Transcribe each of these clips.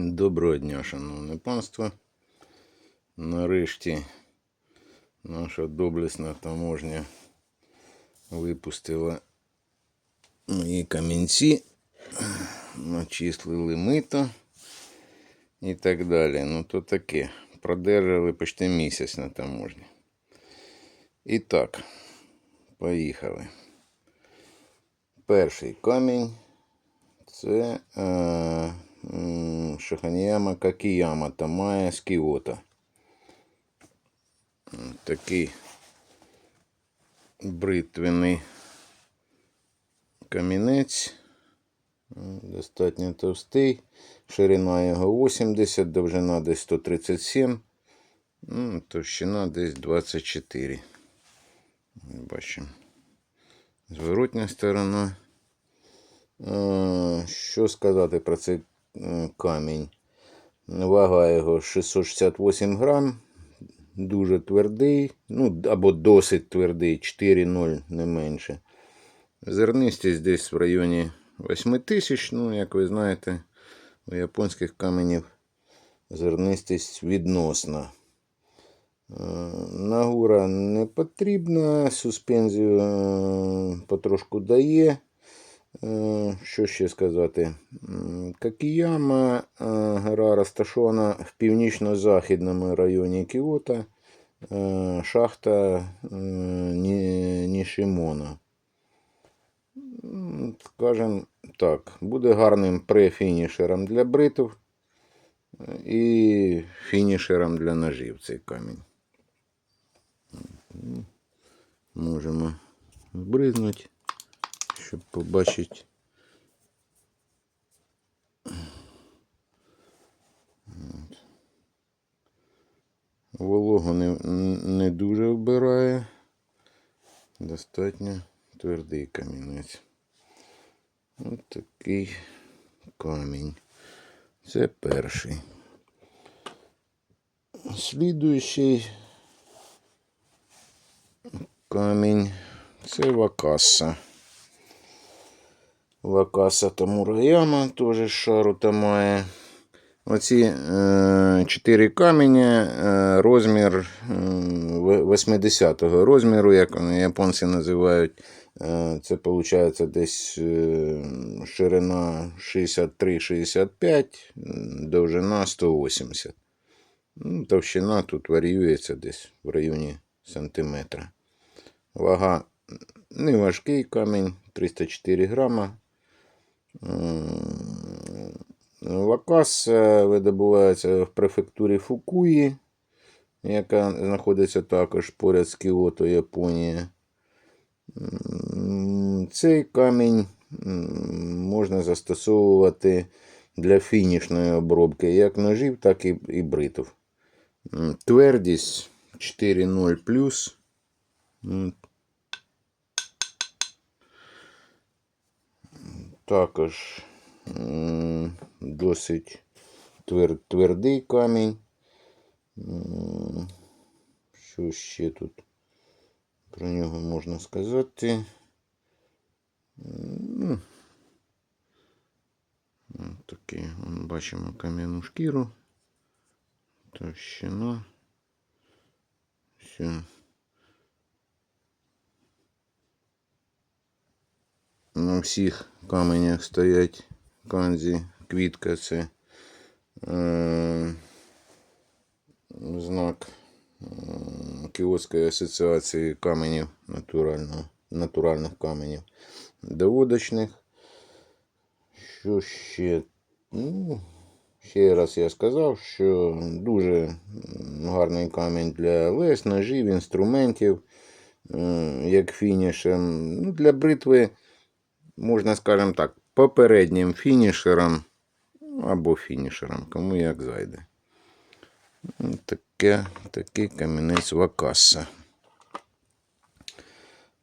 Доброго дня, шановне панство. Нарешті наша доблесна таможня випустила мої камінці, начислили мито і так далі. Ну то таке. Продержали почти місяць на таможні. І так, поїхали. Перший камінь це е, Шаханьяма Какіяма Тамая з Кіота. Такий бритвений камінець. Достатньо товстий. Ширина його 80, довжина десь 137, ну, товщина десь 24. Бачимо. Зворотня сторона. Е, Що сказати про цей камінь? Вага його 668 грам. Дуже твердий, ну або досить твердий, 4,0 не менше. Зернистість десь в районі 8 тисяч. Ну, як ви знаєте, у японських каменів зернистість відносна. Е, Нагура не потрібна, суспензію е, потрошку дає. Е, Що ще сказати? Какіяма е, гора розташована в північно-західному районі Кіота, е, шахта Нішимона. Скажем так, буде гарним префінішером для бритв і фінішером для ножів цей камінь. Можемо збризнути щоб побачити. Вологу не, не дуже вбирає. Достатньо твердий камінець. Ось такий камінь. Це перший. Слідуючий камінь це вакаса. Вакаса Тамураяма теж шару тамає. Оці е, чотири камені, е, розмір е, 80-го розміру, як вони японці називають. Е, це виходить десь е, ширина 63-65, довжина 180. Ну, товщина тут варіюється десь в районі сантиметра. Вага не важкий камінь, 304 грама. Лакас е, видобувається в префектурі Фукуї, яка знаходиться також поряд з Кіото, Японія. Цей камінь можна застосовувати для фінішної обробки як ножів, так і. М, Твердість 4,0 Також досить твер, твердий камінь. Що ще тут про нього можна сказати? Такий, бачимо кам'яну шкіру. Товщина. Все. На всіх каменях стоять канзі, квітка це е, знак е, Кіотської асоціації каменів натурального, натуральних каменів доводочних. Що ще? Ну, ще раз я сказав, що дуже гарний камінь для лес, ножів, інструментів, е, як фінішем. Ну, для бритви можна, скажімо так, попереднім фінішером або фінішером, кому як зайде. Таке, такий камінець Вакаса.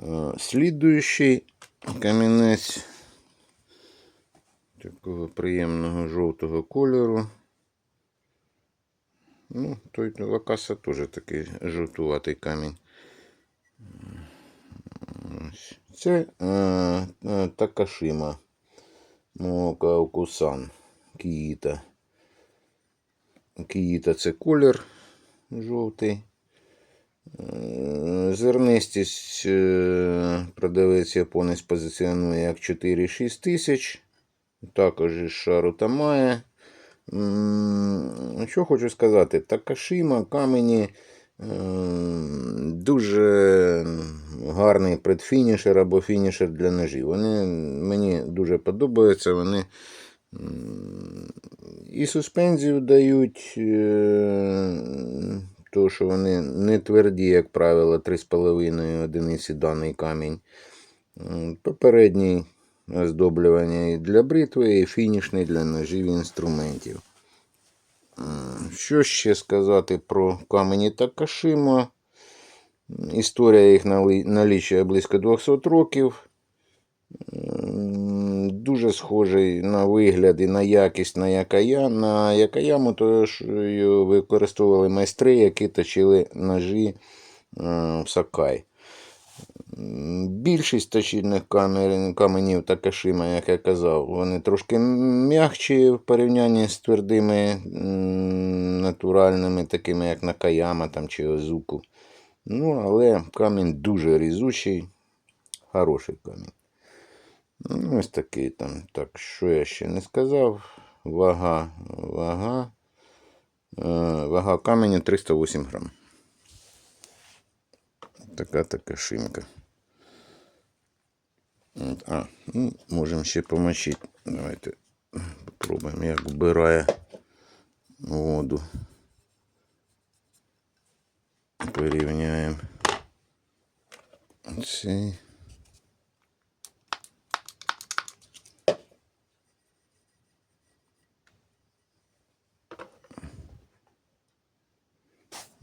Е, Слідуючий камінець такого приємного жовтого кольору. Ну, той Вакаса теж такий жовтуватий камінь. Ось. Це е, е, Такашима Мокаокусан Кіїта. Киїта це колір жовтий. Е, Зернистість е, продавець японець позиціонує як 4-6 тисяч. Також із шару Тамає. М, Що хочу сказати, Такашима, камені дуже гарний предфінішер або фінішер для ножів. Вони мені дуже подобаються. Вони і суспензію дають, е, то що вони не тверді, як правило, 3,5 одиниці даний камінь. Попередній оздоблювання і для бритви, і фінішний для ножів і інструментів. Що ще сказати про камені Такашима? Історія їх налічує близько 200 років. Дуже схожий на вигляд і на якість на якая. На якаяму, то використовували майстри, які точили ножі в Сакай. Більшість точильних каменів Такашима, як я казав, вони трошки м'якші в порівнянні з твердими натуральними, такими як Накаяма там, чи Озуку. Ну, але камінь дуже різучий, хороший камінь. Ну, ось такий там. Так, що я ще не сказав. Вага, вага. Е, вага каменю 308 грам. Така така шимка. От, А, ну, можемо ще помочити. Давайте попробуємо, як вбирає воду. Порівняємо. Цей.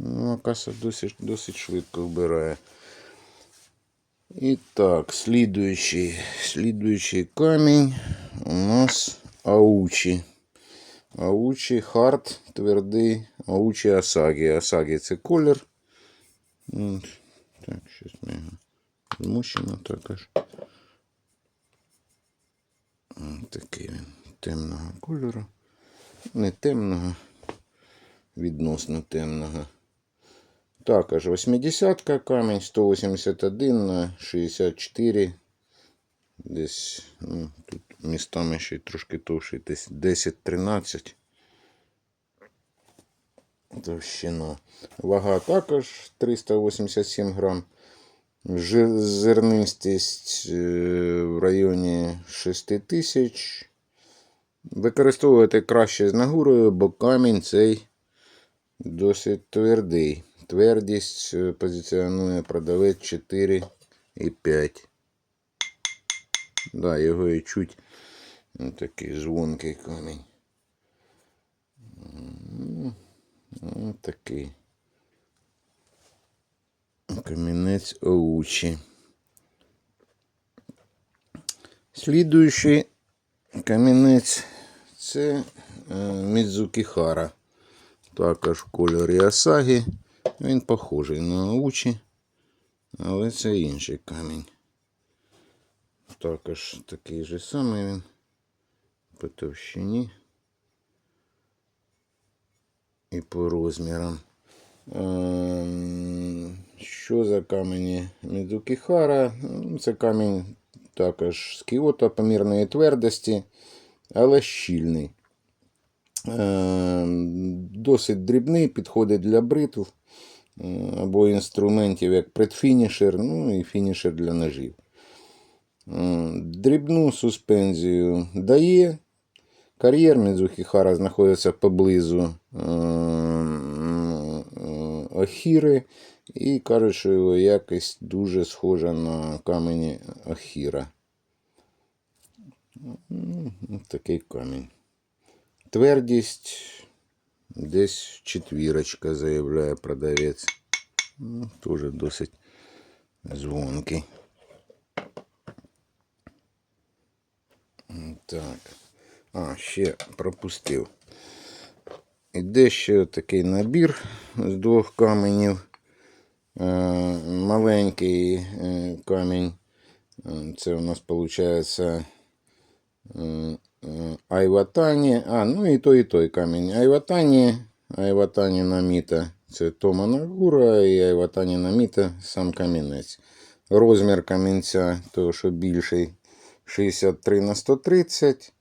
Ну, каса досить, досить швидко вбирає. І так, слідуючий, слідуючий камінь у нас аучі. Аучі хард, твердий, аучі асагі. Асагі це колір. Так, щось ми його змущено також. Такий він темного кольору. Не темного, відносно темного. Також 80 камінь, 181 на 64. Десь, ну, тут містами ще трошки товший, десь 10-13. Товщина. Вага також 387 грам. Зернистість е, в районі 6 тисяч. Використовувати краще з нагурою, бо камінь цей досить твердий. Твердість е, позиціонує продавець 4 і 5. Да, його і чуть Ось такий звонкий камінь. Ось такий. Камінець Оучі. Слідуючий камінець це е, Мідзукі Хара. Також в кольорі Асагі. Він похожий на Оучі, але це інший камінь. Також такий же самий він по товщині і по розмірам. Ем, Що за камені Мідзукіхара? Ну, Це камінь також з кіото помірної твердості, але щільний. Ем, Досить дрібний, підходить для бритв е, або інструментів як предфінішер, ну і фінішер для ножів. Дрібну суспензію дає. Кар'єр Мідзухіхара знаходиться поблизу е, е, Охіри. І кажуть, що його якість дуже схожа на камені Охіра. Такий камінь. Твердість десь четвірочка, заявляє продавець. Ну, Теж досить звонкий. Так. А, ще пропустив. Іде ще такий набір з двох каменів. Е, маленький е, камінь. Е, Це у нас виходить Айватані. А, ну і той, і той камінь. Айватані Айватані Наміта це Тома Нагура і Айватані Наміта сам камінець. Розмір камінця, того що більший 63 на 130.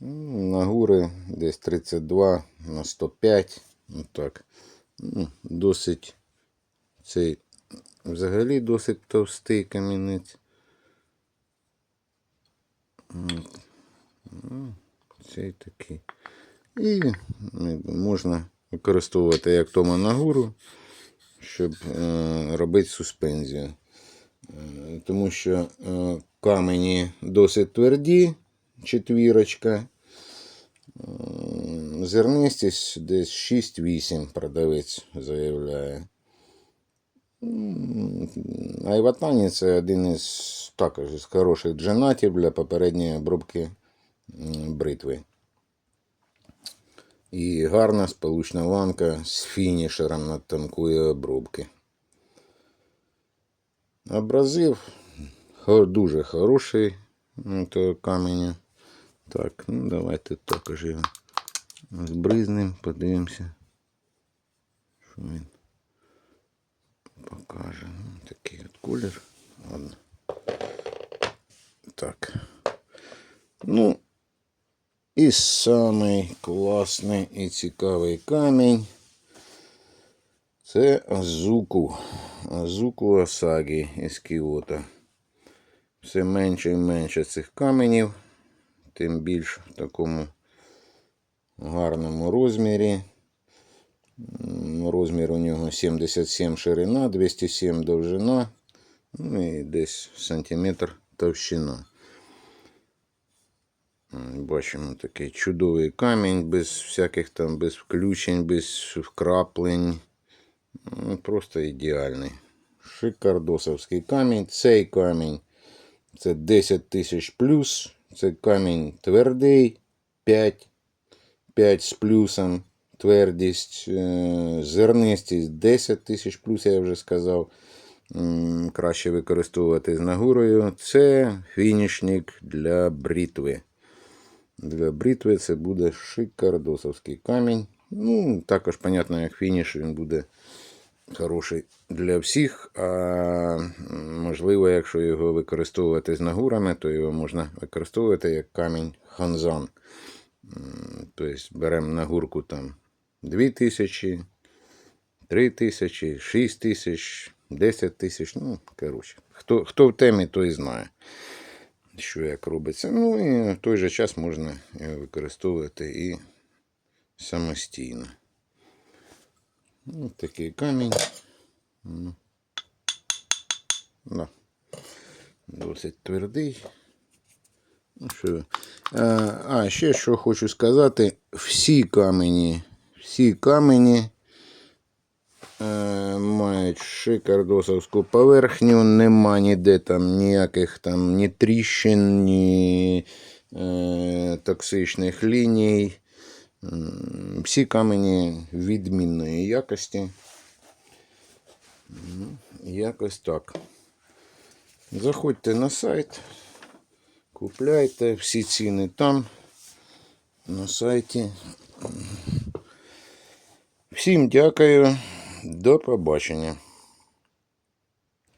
Ну, Нагури десь 32 на 105. Ну, так. Ну, Досить цей взагалі досить товстий камінець. Ну, Цей такий. І ну, можна використовувати як Тома Нагуру, щоб е, робити суспензію. Е, тому що е, камені досить тверді, четвірочка. Зернистість десь 6-8 продавець заявляє. Айватані це один із також із хороших дженатів для попередньої обробки бритви. І гарна сполучна ланка з фінішером на тонкої обробки. Абразив дуже хороший того каменя. Так, ну давайте також його збризнемо, подивимося, що він покаже. Ну, такий от колір. Ладно. Так. Ну, і самий класний і цікавий камінь. Це Азуку. Азуку Асагі із Кіото. Все менше і менше цих каменів, тим більш в такому гарному розмірі. Розмір у нього 77 ширина, 207 довжина, ну і десь сантиметр товщина. Бачимо такий чудовий камінь, без всяких там, без включень, без вкраплень. Ну, Просто ідеальний. Шикардосовський камінь. Цей камінь це 10 тисяч плюс. Це камінь твердий 5, 5 з плюсом. Твердість, е, зернистість 10 тисяч плюс, я вже сказав. Краще використовувати з нагурою. Це фінішник для брітви. Для бритви це буде шикардосовський камінь. Ну, також, понятно, як фініш він буде хороший для всіх. А можливо, якщо його використовувати з нагурами, то його можна використовувати як камінь ханзан. Тобто беремо нагурку там 2000, 3000, 6000, 10 тисяч. Ну, коротше, хто, хто в темі, той знає що як робиться. Ну і в той же час можна його використовувати і самостійно. Ось такий камінь. Да. Досить твердий. Ну, що. А, а, ще що хочу сказати. Всі камені, всі камені е, мають шикардосовську поверхню, нема ніде там ніяких там ні тріщин, ні е, токсичних ліній. Всі камені відмінної якості. Якось так. Заходьте на сайт, купляйте, всі ціни там, на сайті. Всім дякую. До побачення.